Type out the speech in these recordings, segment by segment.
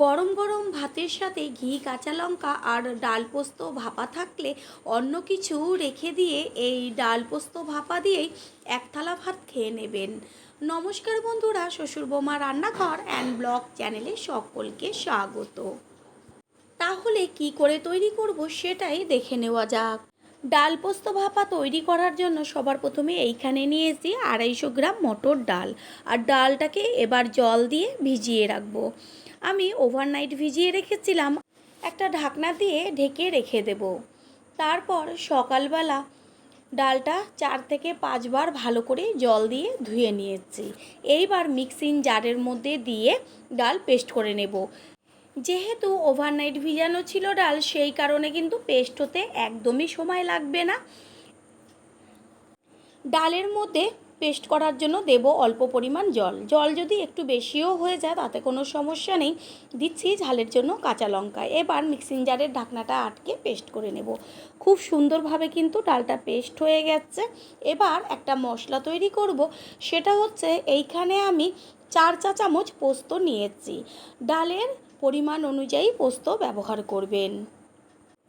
গরম গরম ভাতের সাথে ঘি, কাঁচা লঙ্কা আর ডাল পোস্ত ভাপা থাকলে অন্য কিছু রেখে দিয়ে এই ডাল পোস্ত ভাপা দিয়েই এক থালা ভাত খেয়ে নেবেন। নমস্কার বন্ধুরা, শ্বশুর বোমা রান্নাঘর অ্যান্ড ব্লগ চ্যানেলে সকলকে স্বাগত। তাহলে কি করে তৈরি করব সেটাই দেখে নেওয়া যাক। ডাল পোস্ত ভাপা তৈরি করার জন্য সবার প্রথমে এইখানে নিয়েছি আড়াইশো গ্রাম মটর ডাল। আর ডালটাকে এবার জল দিয়ে ভিজিয়ে রাখব। আমি ওভারনাইট ভিজিয়ে রেখেছিলাম। একটা ঢাকনা দিয়ে ঢেকে রেখে দেব। তারপর সকালবেলা ডালটা চার থেকে পাঁচবার ভালো করে জল দিয়ে ধুয়ে নিয়েছি। এইবার মিক্সিং জারের মধ্যে দিয়ে ডাল পেস্ট করে নেব। যেহেতু ওভারনাইট ভিজানো ছিল ডাল, সেই কারণে কিন্তু পেস্ট হতে একদমই সময় লাগবে না। ডালের মধ্যে পেস্ট করার জন্য দেব অল্প পরিমাণ জল। জল যদি একটু বেশিও হয়ে যায়, তাতে কোনো সমস্যা নেই। দিচ্ছি ঝালের জন্য কাঁচা লঙ্কা। এবার মিক্সিং জারের ঢাকনাটা আটকে পেস্ট করে নেব। খুব সুন্দরভাবে কিন্তু ডালটা পেস্ট হয়ে গেছে। এবার একটা মশলা তৈরি করব। সেটা হচ্ছে, এইখানে আমি চার চা চামচ পোস্ত নিয়েছি। ডালের পরিমাণ অনুযায়ী পোস্ত ব্যবহার করবেন।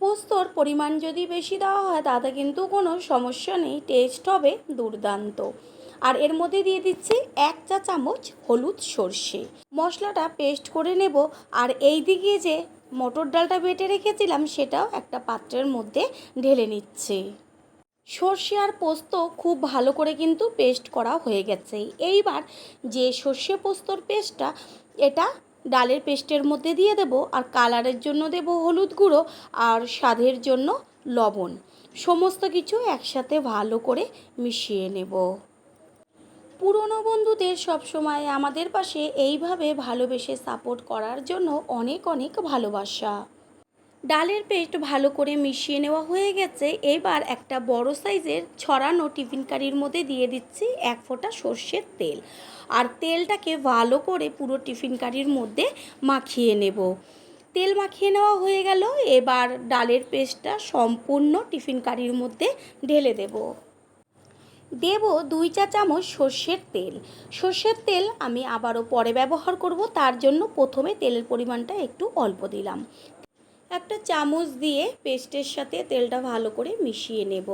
পোস্তর পরিমাণ যদি বেশি দেওয়া হয়, তাতে কিন্তু কোনো সমস্যা নেই, টেস্ট হবে দুর্দান্ত। আর এর মধ্যে দিয়ে দিচ্ছি এক চা চামচ হলুদ সর্ষে। মশলাটা পেস্ট করে নেব, আর এই দিকে যে মটর ডালটা বেটে রেখেছিলাম, সেটাও একটা পাত্রের মধ্যে ঢেলে নিচ্ছে। সর্ষে আর পোস্ত খুব ভালো করে কিন্তু পেস্ট করা হয়ে গেছে। এইবার যে সর্ষে পোস্তর পেস্টটা, এটা ডালের পেস্টের মধ্যে দিয়ে দেব আর কালারের জন্য দেব হলুদ গুঁড়ো আর স্বাদের জন্য লবণ। সমস্ত কিছু একসাথে ভালো করে মিশিয়ে নেব। পুরনো বন্ধুদের সবসময় আমাদের পাশে এইভাবে ভালোবেসে সাপোর্ট করার জন্য অনেক অনেক ভালোবাসা। ডালের পেস্ট ভালো করে মিশিয়ে নেওয়া হয়ে গেছে। এবার একটা বড় সাইজের ছড়ানো টিফিন কারির মধ্যে দিয়ে দিচ্ছি এক ফোঁটা সর্ষের তেল। আর তেলটাকে ভালো করে পুরো টিফিন কারির মধ্যে মাখিয়ে নেব। তেল মাখিয়ে নেওয়া হয়ে গেল। এবার ডালের পেস্টটা সম্পূর্ণ টিফিন কারির মধ্যে ঢেলে দেব। দেব দুই চা চামচ সর্ষের তেল। সর্ষের তেল আমি আবারও পরে ব্যবহার করব, তার জন্য প্রথমে তেলের পরিমাণটা একটু অল্প দিলাম। একটা চামচ দিয়ে পেস্টের সাথে তেলটা ভালো করে মিশিয়ে নেব।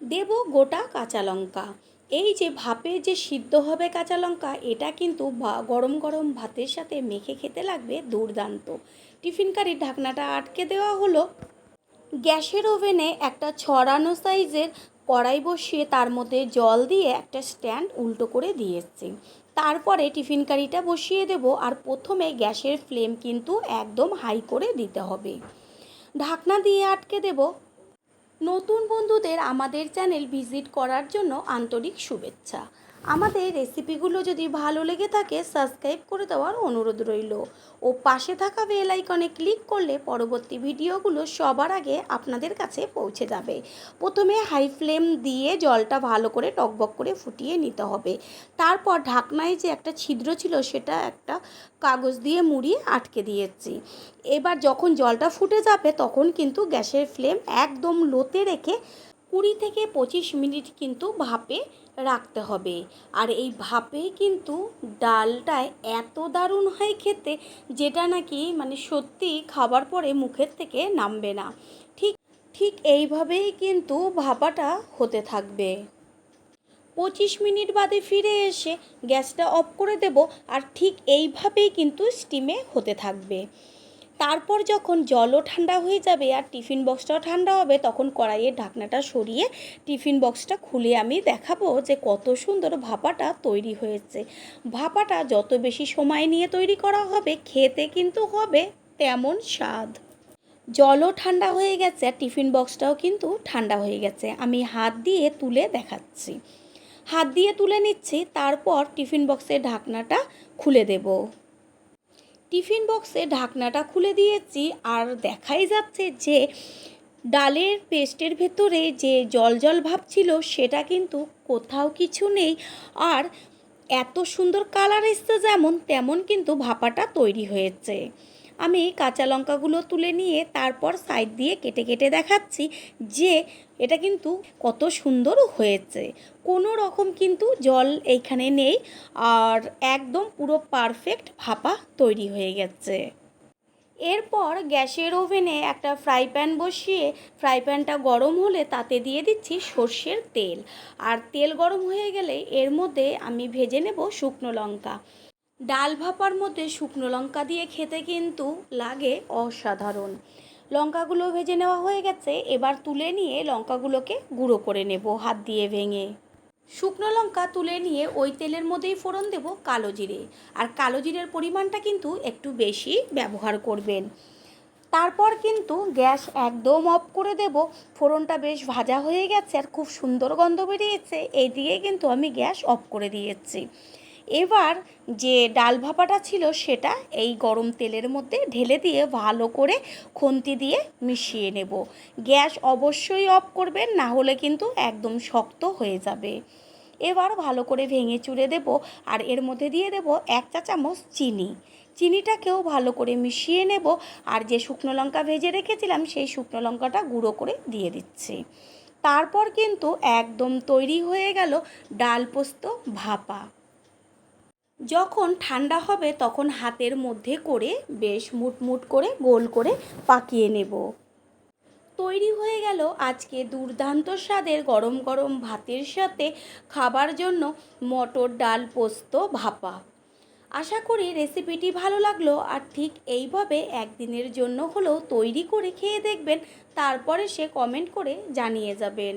দেব গোটা কাঁচা লঙ্কা। এই যে ভাপে যে সিদ্ধ হবে কাঁচা লঙ্কা, এটা কিন্তু গরম গরম ভাতের সাথে মেখে খেতে লাগবে দুর্দান্ত। টিফিন কারির ঢাকনাটা আটকে দেওয়া হলো। গ্যাসের ওভেনে একটা ছড়ানো সাইজের কড়াই বসিয়ে তার মধ্যে জল দিয়ে একটা স্ট্যান্ড উল্টো করে দিয়েছি। তারপরে টিফিনকারিটা বসিয়ে দেব আর প্রথমে গ্যাসের ফ্লেম কিন্তু একদম হাই করে দিতে হবে। ঢাকনা দিয়ে আটকে দেব। নতুন বন্ধুদের আমাদের চ্যানেল ভিজিট করার জন্য আন্তরিক শুভেচ্ছা। আমাদের রেসিপিগুলো যদি ভালো লেগে থাকে, সাবস্ক্রাইব করে দেওয়ার অনুরোধ রইল। ও পাশে থাকা বেল আইকনে ক্লিক করলে পরবর্তী ভিডিওগুলো সবার আগে আপনাদের কাছে পৌঁছে যাবে। প্রথমে হাই ফ্লেম দিয়ে জলটা ভালো করে টকবক করে ফুটিয়ে নিতে হবে। তারপর ঢাকনায় যে একটা ছিদ্র ছিল, সেটা একটা কাগজ দিয়ে মুড়িয়ে আটকে দিয়েছি। এবার যখন জলটা ফুটে যাবে, তখন কিন্তু গ্যাসের ফ্লেম একদম লোতে রেখে কুড়ি থেকে পঁচিশ মিনিট কিন্তু ভাপে রাখতে হবে। আর এই ভাপে কিন্তু ডালটায় এত দারুণ হয় খেতে, যেটা নাকি মানে সত্যি খাবার পরে মুখের থেকে নামবে না। ঠিক ঠিক এইভাবেই কিন্তু ভাপাটা হতে থাকবে। পঁচিশ মিনিট বাদে ফিরে এসে গ্যাসটা অফ করে দেব, আর ঠিক এইভাবেই কিন্তু স্টিমে হতে থাকবে। তারপর যখন জলও ঠান্ডা হয়ে যাবে আর টিফিন বক্সটাও ঠান্ডা হবে, তখন কড়াইয়ের ঢাকনাটা সরিয়ে টিফিন বক্সটা খুলে আমি দেখাবো যে কত সুন্দর ভাপাটা তৈরি হয়েছে। ভাপাটা যত বেশি সময় নিয়ে তৈরি করা হবে, খেতে কিন্তু হবে তেমন স্বাদ। জলও ঠান্ডা হয়ে গেছে আর টিফিন বক্সটাও কিন্তু ঠান্ডা হয়ে গেছে। আমি হাত দিয়ে তুলে দেখাচ্ছি। হাত দিয়ে তুলে নিচ্ছি, তারপর টিফিন বক্সের ঢাকনাটা খুলে দেবো। টিফিন বক্সে ঢাকনাটা খুলে দিয়েছি আর দেখাই যাচ্ছে যে ডালের পেস্টের ভেতরে যে জল জল ভাব ছিল সেটা কিন্তু কোথাও কিছু নেই আর এত সুন্দর কালার এসছে যেমন, তেমন কিন্তু ভাপাটা তৈরি হয়েছে। আমি কাঁচা লঙ্কাগুলো তুলে নিয়ে তারপর সাইড দিয়ে কেটে কেটে দেখাচ্ছি যে এটা কিন্তু কত সুন্দর হয়েছে। কোনো রকম কিন্তু জল এইখানে নেই আর একদম পুরো পারফেক্ট ভাপা তৈরি হয়ে গেছে। এরপর গ্যাসের ওভেনে একটা ফ্রাই প্যান বসিয়ে ফ্রাই প্যানটা গরম হলে তাতে দিয়ে দিচ্ছি সর্ষের তেল। আর তেল গরম হয়ে গেলে এর মধ্যে আমি ভেজে নেব শুকনো লঙ্কা। ডাল ভাপার মধ্যে শুকনো লঙ্কা দিয়ে খেতে কিন্তু লাগে অসাধারণ। লঙ্কাগুলো ভেজে নেওয়া হয়ে গেছে, এবার তুলে নিয়ে লঙ্কাগুলোকে গুঁড়ো করে নেব হাত দিয়ে ভেঙে। শুকনো লঙ্কা তুলে নিয়ে ওই তেলের মধ্যেই ফোড়ন দেব কালো জিরে। আর কালো জিরের পরিমাণটা কিন্তু একটু বেশি ব্যবহার করবেন। তারপর কিন্তু গ্যাস একদম অফ করে দেব। ফোড়নটা বেশ ভাজা হয়ে গেছে আর খুব সুন্দর গন্ধ বেরিয়েছে এই দিকে কিন্তু আমি গ্যাস অফ করে দিয়েছি। এবার যে ডাল ভাপাটা ছিল সেটা এই গরম তেলের মধ্যে ঢেলে দিয়ে ভালো করে খুন্তি দিয়ে মিশিয়ে নেব। গ্যাস অবশ্যই অফ করবেন, না হলে কিন্তু একদম শক্ত হয়ে যাবে। এবার ভালো করে ভেঙে চুড়ে দেব আর এর মধ্যে দিয়ে দেব এক চা চামচ চিনি। চিনিটাকেও ভালো করে মিশিয়ে নেব আর যে শুকনো লঙ্কা ভেজে রেখেছিলাম সেই শুকনো লঙ্কাটা গুঁড়ো করে দিয়ে দিচ্ছি। তারপর কিন্তু একদম তৈরি হয়ে গেল ডাল পোস্ত ভাপা। যখন ঠান্ডা হবে তখন হাতের মধ্যে করে বেশ মুটমুট করে গোল করে পাকিয়ে নেব। তৈরি হয়ে গেল আজকে দুর্দান্ত স্বাদের গরম গরম ভাতের সাথে খাবার জন্য মটর ডাল পোস্ত ভাপা। আশা করি রেসিপিটি ভালো লাগল আর ঠিক এইভাবে একদিনের জন্য হলেও তৈরি করে খেয়ে দেখবেন, তারপরে সে কমেন্ট করে জানিয়ে যাবেন।